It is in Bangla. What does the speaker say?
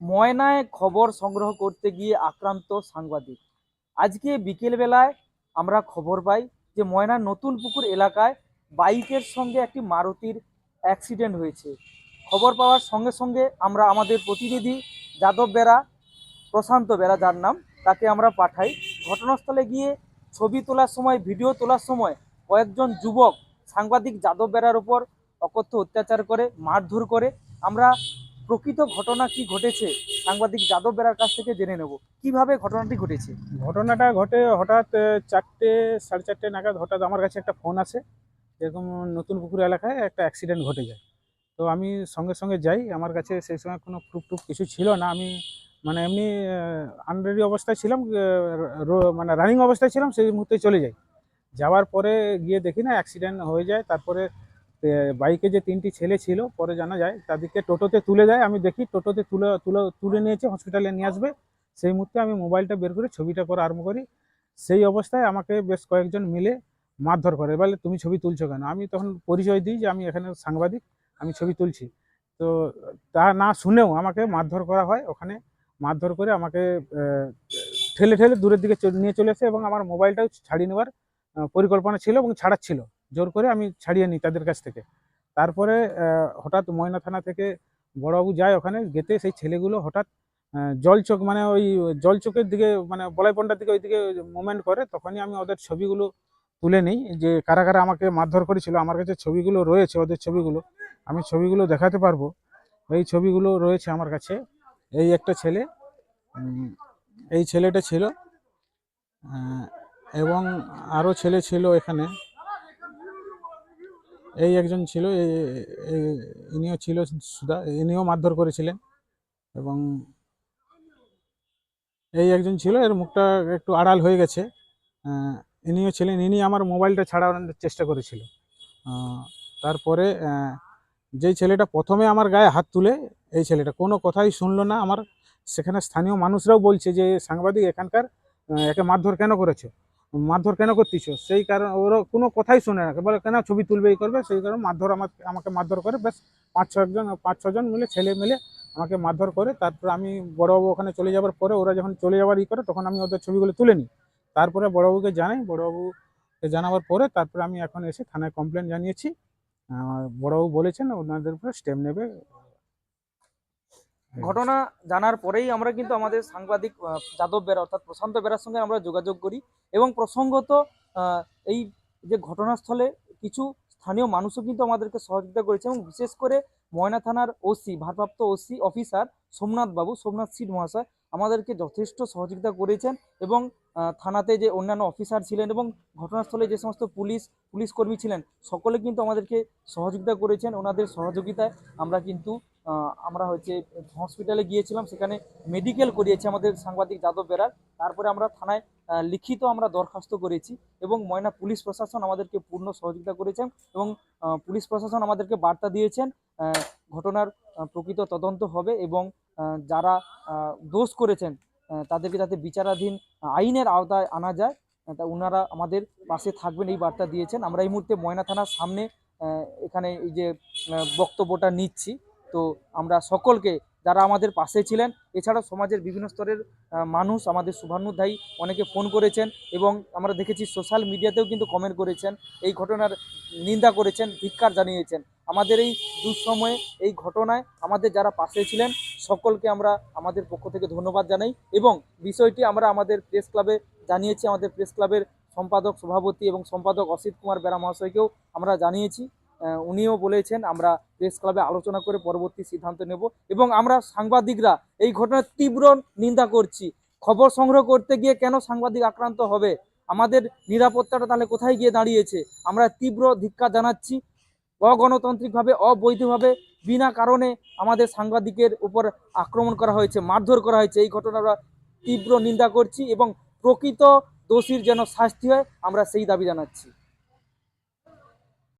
ময়নায় খবর সংগ্রহ করতে গিয়ে আক্রান্ত সাংবাদিক। আজকে বিকেলবেলায় আমরা খবর পাই যে ময়নার নতুন পুকুর এলাকায় বাইকের সঙ্গে একটি মারুতির অ্যাক্সিডেন্ট হয়েছে। খবর পাওয়ার সঙ্গে সঙ্গে আমরা আমাদের প্রতিনিধি যাদব বেরা, প্রশান্ত বেরা যার নাম, তাকে আমরা পাঠাই। ঘটনাস্থলে গিয়ে ছবি তোলার সময়, ভিডিও তোলার সময় কয়েকজন যুবক সাংবাদিক যাদব বেরার উপর অকথ্য অত্যাচার করে, মারধর করে। আমরা প্রকৃত ঘটনা কি ঘটেছে সাংবাদিক যাদব বেরার কাছ থেকে জেনে নেব। কীভাবে ঘটনাটি ঘটেছে? ঘটনাটা ঘটে হঠাৎ চারটে, সাড়ে চারটে নাগাদ হঠাৎ আমার কাছে একটা ফোন আছে এরকম নতুন পুকুর এলাকায় একটা অ্যাক্সিডেন্ট ঘটে যায়। তো আমি সঙ্গে সঙ্গে যাই। আমার কাছে সেই সময় কোনো প্রুফ টুফ কিছু ছিল না। আমি মানে এমনি আনরেডি অবস্থায় ছিলাম মানে রানিং অবস্থায় ছিলাম, সেই মুহূর্তে চলে যাই। যাওয়ার পরে গিয়ে দেখি না অ্যাক্সিডেন্ট হয়ে যায়। তারপরে বাইকে যে তিনটি ছেলে ছিল, পরে জানা যায়, তাদেরকে টোটোতে তুলে দেয়। আমি দেখি টোটোতে তুলে তুলে তুলে নিয়েছে হসপিটালে নিয়ে আসবে। সেই মুহূর্তে আমি মোবাইলটা বের করে ছবিটা করা আরম্ভ করি। সেই অবস্থায় আমাকে বেশ কয়েকজন মিলে মারধর করে। বলে, তুমি ছবি তুলছো কেন? আমি তখন পরিচয় দিই যে আমি এখানে সাংবাদিক। আমি ছবি তুলছি। তো তা না শুনেও আমাকে মারধর করা হয়। ওখানে মারধর করে আমাকে ঠেলে ঠেলে দূরের দিকে নিয়ে চলে আসে এবং আমার মোবাইলটাও ছাড়িয়ে নেওয়ার পরিকল্পনা ছিল এবং ছাড়াচ্ছিল। জোর করে আমি ছাড়িয়ে নিই তাদের কাছ থেকে। তারপরে হঠাৎ ময়না থানা থেকে বড়বাবু যায় ওখানে গেতে সেই ছেলেগুলো হঠাৎ আহ, জলচোখ মানে ওই জলচোখের দিকে মানে বলাইপন্ডার দিকে ওইদিকে মুভমেন্ট করে। তখনই আমি ওদের ছবিগুলো তুলে নিই যে কারা কারা আমাকে মারধর করেছিল। আমার কাছে ছবিগুলো রয়েছে ওদের ছবিগুলো। আমি ছবিগুলো দেখাতে পারব। এই ছবিগুলো রয়েছে আমার কাছে। এই একটা ছেলে এই ছেলেটা ছিল এবং আরও ছেলে ছিল এখানে। এই একজন ছিল ইনিও ছিল সুদা ইনিও মারধর করেছিলেন এবং এই একজন ছিল, এর মুখটা একটু আড়াল হয়ে গেছে। ইনিও ছিলেন, ইনি আমার মোবাইলটা ছাড়ানোর চেষ্টা করেছিল। তারপরে যেই ছেলেটা প্রথমে আমার গায়ে হাত তুলে, এই ছেলেটা কোনো কথাই শুনলো না। আমার সেখানে স্থানীয় মানুষরাও বলছে যে, সাংবাদিক, এখানকার একে মারধর কেন করেছে? মারধর কেন করতেছ? সেই কারণে ওরা কোনো কথাই শুনে না। বলে, কেন ছবি তুলবে এই করবে? সেই কারণে মারধর আমাকে আমাকে মারধর করে। বেশ পাঁচ ছজন পাঁচ ছজন মিলে, ছেলে মিলে আমাকে মারধর করে। তারপর আমি বড়বাবু ওখানে চলে যাওয়ার পরে ওরা যখন চলে যাওয়ার ই করে, তখন আমি ওদের ছবিগুলো তুলে নিই। তারপরে বড়বাবুকে জানাই। বড়বাবুকে জানাবার পরে তারপরে আমি এখন এসে থানায় কমপ্লেন জানিয়েছি। বড়বাবু বলেছেন, ওনাদের উপরে স্টেপ নেবে। ঘটনা জানার পরেই আমরা কিন্তু আমাদের সাংবাদিক যাদব বেরা অর্থাৎ প্রশান্ত বেরার সঙ্গে আমরা যোগাযোগ করি এবং প্রসঙ্গত এই যে ঘটনাস্থলে কিছু স্থানীয় মানুষও কিন্তু আমাদেরকে সহযোগিতা করেছে এবং বিশেষ করে ময়না থানার ওসি, ভারপ্রাপ্ত ওসি অফিসার সোমনাথ বাবু সোমনাথ সিট মহাশয় আমাদেরকে যথেষ্ট সহযোগিতা করেছেন এবং থানাতে যে অন্যান্য অফিসার ছিলেন এবং ঘটনাস্থলে যে সমস্ত পুলিশ পুলিশ কর্মী ছিলেন, সকলে কিন্তু আমাদেরকে সহযোগিতা করেছেন। ওনাদের সহযোগিতায় আমরা কিন্তু আমরা হচ্ছে হসপিটালে গিয়েছিলাম, সেখানে মেডিকেল করিয়েছে আমাদের সাংবাদিক যাদব বেরার। তারপরে আমরা থানায় লিখিত আমরা দরখাস্ত করেছি এবং ময়না পুলিশ প্রশাসন আমাদেরকে পূর্ণ সহযোগিতা করেছেন এবং পুলিশ প্রশাসন আমাদেরকে বার্তা দিয়েছেন ঘটনার প্রকৃত তদন্ত হবে এবং যারা দোষ করেছেন তাদেরকে যাতে বিচারাধীন আইনের আওতায় আনা যায়, তা ওনারা আমাদের পাশে থাকবেন এই বার্তা দিয়েছেন। আমরা এই মুহূর্তে ময়না থানার সামনে এখানে এই যে বক্তব্যটা নিচ্ছি। তো আমরা সকলকে যারা আমাদের পাশে ছিলেন এছাড়াও সমাজের বিভিন্ন স্তরের মানুষ আমাদের শুভানুধ্যায়ী অনেকে ফোন করেছেন এবং আমরা দেখেছি সোশ্যাল মিডিয়াতেও কিন্তু কমেন্ট করেছেন, এই ঘটনার নিন্দা করেছেন, ধিক্কার জানিয়েছেন। আমাদের এই দুঃসময়ে এই ঘটনায় আমাদের যারা পাশে ছিলেন সকলকে আমরা আমাদের পক্ষ থেকে ধন্যবাদ জানাই এবং বিষয়টি আমরা আমাদের প্রেস ক্লাবে জানিয়েছি, আমাদের প্রেস ক্লাবের সম্পাদক সভাপতি এবং সম্পাদক অসিত কুমার বেরা মহাশয়কেও আমরা জানিয়েছি। উনিও বলেছেন, আমরা প্রেস ক্লাবে আলোচনা করে পরবর্তী সিদ্ধান্ত নেব এবং আমরা সাংবাদিকরা এই ঘটনার তীব্র নিন্দা করছি। খবর সংগ্রহ করতে গিয়ে কেন সাংবাদিক আক্রান্ত হবে? আমাদের নিরাপত্তাটা তাহলে কোথায় গিয়ে দাঁড়িয়েছে? আমরা তীব্র ধিক্ষা জানাচ্ছি। অগণতান্ত্রিকভাবে, অবৈধভাবে বিনা কারণে আমাদের সাংবাদিকের উপর আক্রমণ করা হয়েছে, মারধর করা হয়েছে। এই ঘটনা তীব্র নিন্দা করছি এবং প্রকৃত দোষীর যেন শাস্তি হয়, আমরা সেই দাবি জানাচ্ছি।